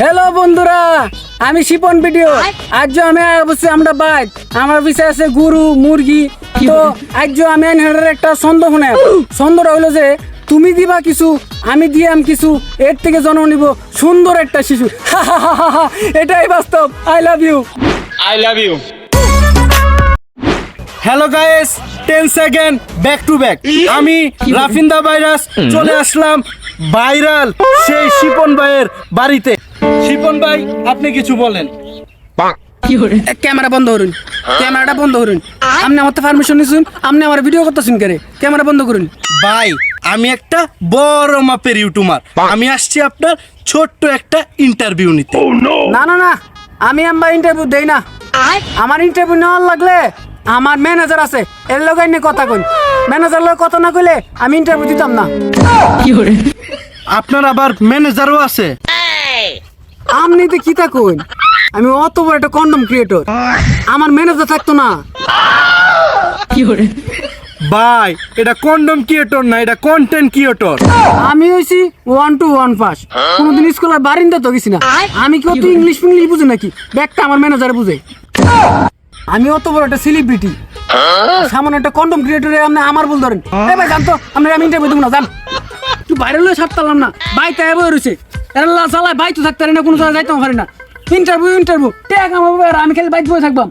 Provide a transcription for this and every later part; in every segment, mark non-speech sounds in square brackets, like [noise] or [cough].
Hello বন্ধুরা। আমি Shipon video. আজ আমি বসে আমরা বাইক। আমার বিষয় আছে গরু মুরগি। তো আজ আমি একটা ছন্দ শুনে ছন্দটা হইল যে তুমি দিবা কিছু আমি দিয়াম কিছু এর থেকে জন্ম নিব সুন্দর একটা শিশু। এটাই বাস্তব। I love you I love you hello guys ten second back to back আমি রাফিন্দা ভাইরাস চলে আসলাম। ভাইরাল সেই শিপন ভাইয়ের বাড়িতে। শিপন ভাই আপনি কিছু বলেন। ক্যামেরা বন্ধ করুন। ক্যামেরাটা বন্ধ করুন। আপনি আমার তো পারমিশন নিছুন আপনি আমার ভিডিও করতেছেন করে? ক্যামেরা বন্ধ করুন। ভাই আমি একটা বড় মাপের ইউটিউবার। আমি আসছি আপনার ছোট্ট একটা ইন্টারভিউ নিতে। না না না। আমি আমার ইন্টারভিউ দেই না। আমার ইন্টারভিউ নেওয়ার লাগলে আমার ম্যানেজার আছে এর লগে নিয়ে কথা কই ম্যানেজার লগে কথা না কইলে আমি ইন্টারভিউ দিতাম না। আপনার আবার ম্যানেজারও আছে। আপনি তো কি তা কইন? আমি অত বড় একটা কন্ডম ক্রিয়েটর আমার ম্যানেজার থাকতো না। কি ভাই এটা কন্ডম ক্রিয়েটর না এটা কন্টেন্ট ক্রিয়েটর আমি হইছি ওয়ান টু ওয়ান পাস কোনোদিন স্কুলে বারিন্দা তো গেছি না। আমি কি অত ইংলিশ ফিংলিশ বুঝি নাকি? ব্যাগটা আমার ম্যানেজার বুঝে। আমি অত বড় একটা সেলিব্রিটি সামনে একটা কন্ডম ক্রিয়েটরে আপনি আমার বল ধরেন। এ ভাই জানতো? আপনি আমি ইন্টারভিউ দেবো না জান। তুই বাইরে লয়ে ছাড়তাম না। বাইক তাই বই রয়েছে। এরা চালায় বাইক তো থাকতে পারি না কোনো জায়গায় যাইতে পারি না। ইন্টারভিউ ইন্টারভিউ ট্যাগ আমার আমি খালি বাইক বয়ে থাকবাম।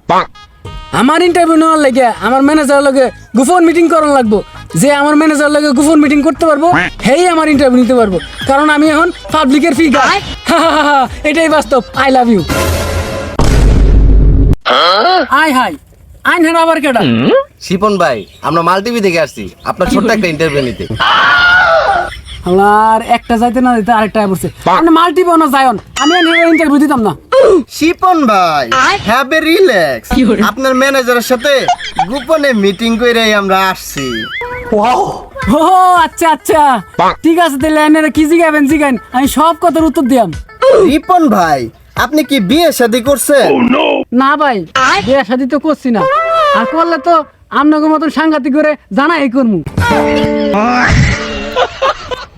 আমার ইন্টারভিউ নেওয়ার লাগে আমার ম্যানেজার লগে গোপন মিটিং করার লাগবো। যে আমার ম্যানেজার লগে গোপন মিটিং করতে পারব হেই আমার ইন্টারভিউ নিতে পারব। কারণ আমি এখন পাবলিকের ফিগার এটাই বাস্তব। I love you I hi. আইন হেন আবার কেডা? শিপন ভাই আমরা মাল্টিভি থেকে আসছি। আপনার ছোট্ট একটা ইন্টারভিউ নিতে। আমার একটা যাইতে না দিতে আরেকটা পড়ছে। আপনি না যায়ন আমি ইন্টারভিউ দিতাম না। শিপন ভাই হ্যাভ এ রিল্যাক্স আপনার ম্যানেজারের সাথে গোপনে মিটিং করে আমরা আসছি। ও আচ্ছা আচ্ছা। ঠিক আছে তাহলে কি জিগাবেন জিগান আমি সব কথার উত্তর দিয়াম। রিপন ভাই আপনি কি বিয়ে শাদী করছেন? না ভাই বিয়ে শাদি তো করছি না। আর করলে তো আপনাকে মতন সাংঘাতিক করে জানাই করমু।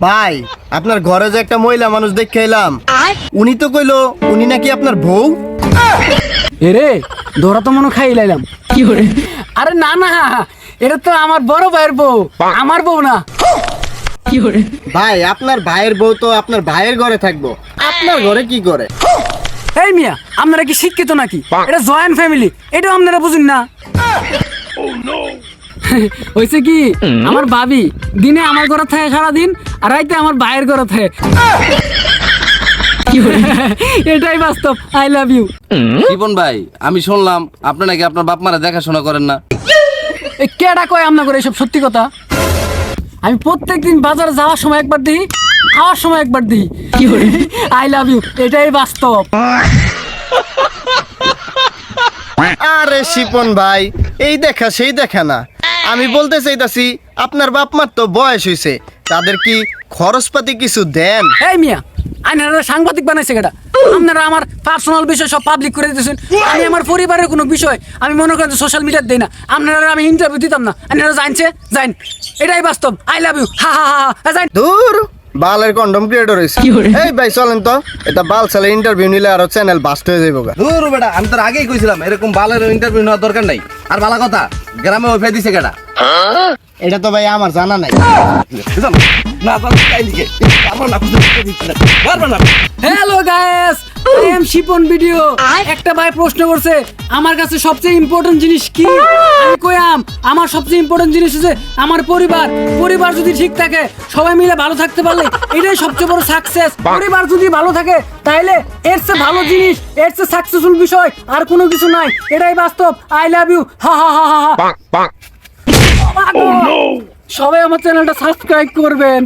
ভাই আপনার ঘরে যে একটা মহিলা মানুষ দেখে এলাম। উনি তো কইলো উনি নাকি আপনার বউ? এরে ধরা তো মনে খাই লাইলাম। কি করে? আরে না না এটা তো আমার বড় ভাইয়ের বউ আমার বউ না। কি করে? ভাই আপনার ভাইয়ের বউ তো আপনার ভাইয়ের ঘরে থাকব। আপনার ঘরে কি করে? এই মিয়া আপনারা কি শিক্ষিত নাকি? এটা জয়েন্ট ফ্যামিলি এটাও আপনারা বুঝুন না। [laughs] হয়েছে কি? আমার ভাবি দিনে আমার ঘরে থাকে সারাদিন আর রাইতে আমার ভাইয়ের ঘরে থাকে। [laughs] এটাই বাস্তব আই লাভ ইউ শিপন ভাই আমি শুনলাম আপনি নাকি আপনার বাপ মারা দেখাশোনা করেন না। এই কেডা কয় আপনার করে এসব সত্যি কথা? আমি প্রত্যেকদিন বাজারে যাওয়ার সময় একবার দিই খাওয়ার সময় একবার দিই। কি আই লাভ ইউ এটাই বাস্তব। [laughs] আরে শিপন ভাই এই দেখা সেই দেখা না। আমি বলতে চাইতাছি আপনার বাপ মার তো বয়স হয়েছে তাদের কি খরচপাতি কিছু দেন? এই মিয়া আইনারা সাংবাদিক বানাইছে কেটা আপনারা আমার পার্সোনাল বিষয় সব পাবলিক করে দিতেছেন। আমি আমার পরিবারের কোনো বিষয় আমি মনে করেন সোশ্যাল মিডিয়ার দেই না। আপনারা আমি ইন্টারভিউ দিতাম না। আপনারা জানছে জান এটাই বাস্তব। আই লাভ ইউ হা হা হা হা জান দূর। বালের কন্ডম ক্রিয়েটর হয়েছে এই ভাই চলেন তো। এটা বাল ছেলে ইন্টারভিউ নিলে আরও চ্যানেল বাস্ট হয়ে যাব গা। দূর বেটা আমি তো আগেই কইছিলাম এরকম বালের ইন্টারভিউ নেওয়ার দরকার নাই। আর ভালো কথা গ্রামে ওইফাই দিছে কেটা এটা তো ভাই আমার জানা নাই। না তাই লিখে। আমার না পারবে না। Hello guys I am Shipon video. একটা ভাই প্রশ্ন করছে আমার কাছে সবচেয়ে ইম্পর্টেন্ট জিনিস কি? আমি কইয়াম আমার সবচেয়ে ইম্পর্টেন্ট জিনিস হচ্ছে আমার পরিবার। পরিবার যদি ঠিক থাকে সবাই মিলে ভালো থাকতে পারলে এটাই সবচেয়ে বড় সাকসেস পরিবার যদি ভালো থাকে তাইলে এর চেয়ে ভালো জিনিস এর চেয়ে সাকসেসফুল বিষয় আর কোনো কিছু নাই। এটাই বাস্তব। আই লাভ ইউ হা হা হা হা হা। সবাই আমার চ্যানেলটা সাবস্ক্রাইব করবেন।